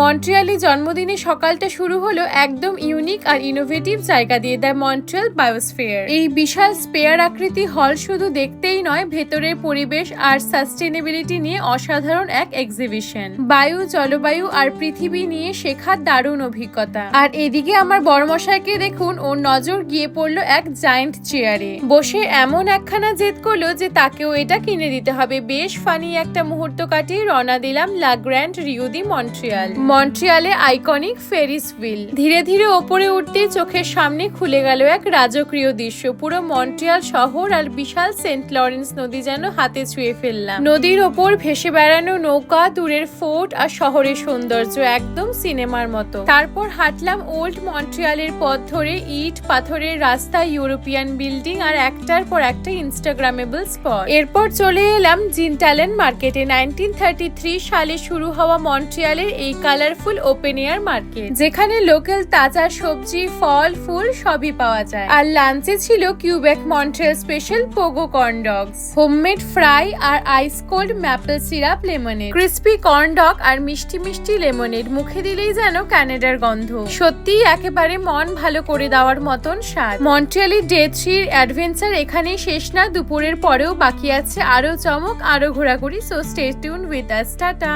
মন্ট্রিয়ালে জন্মদিনে সকালটা শুরু হলো একদম ইউনিক আর ইনোভেটিভ জায়গা দিয়ে দ্য মন্ট্রিয়াল বায়োস্ফিয়ার এই বিশাল স্পেয়ার আকৃতি হল শুধু দেখতেই নয়, ভেতরের পরিবেশ আর সাস্টেনেবিলিটি নিয়ে অসাধারণ এক এক্সিবিশন বায়ু, জলবায়ু আর পৃথিবী নিয়ে শেখার দারুণ অভিজ্ঞতা। আর এদিকে আমার বড়মশাইকে দেখুন, ওর নজর গিয়ে পড়ল এক জায়েন্ট চেয়ারে বসে এমন একখানা জেদ করল যে তাকেও এটা কিনে দিতে হবে। বেশ ফানি একটা মুহূর্ত কাটিয়ে রওনা দিলাম La Grande Roue de Montreal মন্ট্রিয়ালে iconic Ferris wheel. ধীরে ধীরে ওপরে উঠতে চোখের সামনে খুলে গেল এক রাজকীয় দৃশ্য। পুরো মন্ট্রিয়াল শহর আর বিশাল সেন্ট লরেন্স নদী যেন হাতে ছুঁয়ে ফেললাম। নদীর ওপর ভেসে বেড়ানো নৌকা, দূরের ফোর্ট আর শহরের সৌন্দর্য একদম সিনেমার মতো। তারপর হাঁটলাম ওল্ড মন্ট্রিয়ালের পথ ধরে ইট, পাথরের রাস্তা, ইউরোপিয়ান বিল্ডিং আর একটার পর একটা ইনস্টাগ্রামেবল স্পট। এরপর চলে এলাম জিনটালেন মার্কেটে। নাইনটিন সালে শুরু হওয়া মন্ট্রিয়ালের এই কালারফুল ওপেন এয়ার মার্কেট যেখানে লোকাল তাজা সবজি, ফল, ফুল সবই পাওয়া যায়। আর লাঞ্চে ছিল Quebec Montreal special Pogo corn dogs homemade fry আর ice cold maple syrup lemonade crispy corn dog আর মিষ্টি মিষ্টি লেমনেড মুখে দিলেই যেন ক্যানাডার গন্ধ। সত্যিই একেবারে মন ভালো করে দেওয়ার মতন স্বাদ। মন্ট্রিয়ালি ডে থ্রির অ্যাডভেঞ্চার এখানেই শেষ না, দুপুরের পরেও বাকি আছে আরও চমক আরও ঘোরাঘুরি। So stay tune with us tata.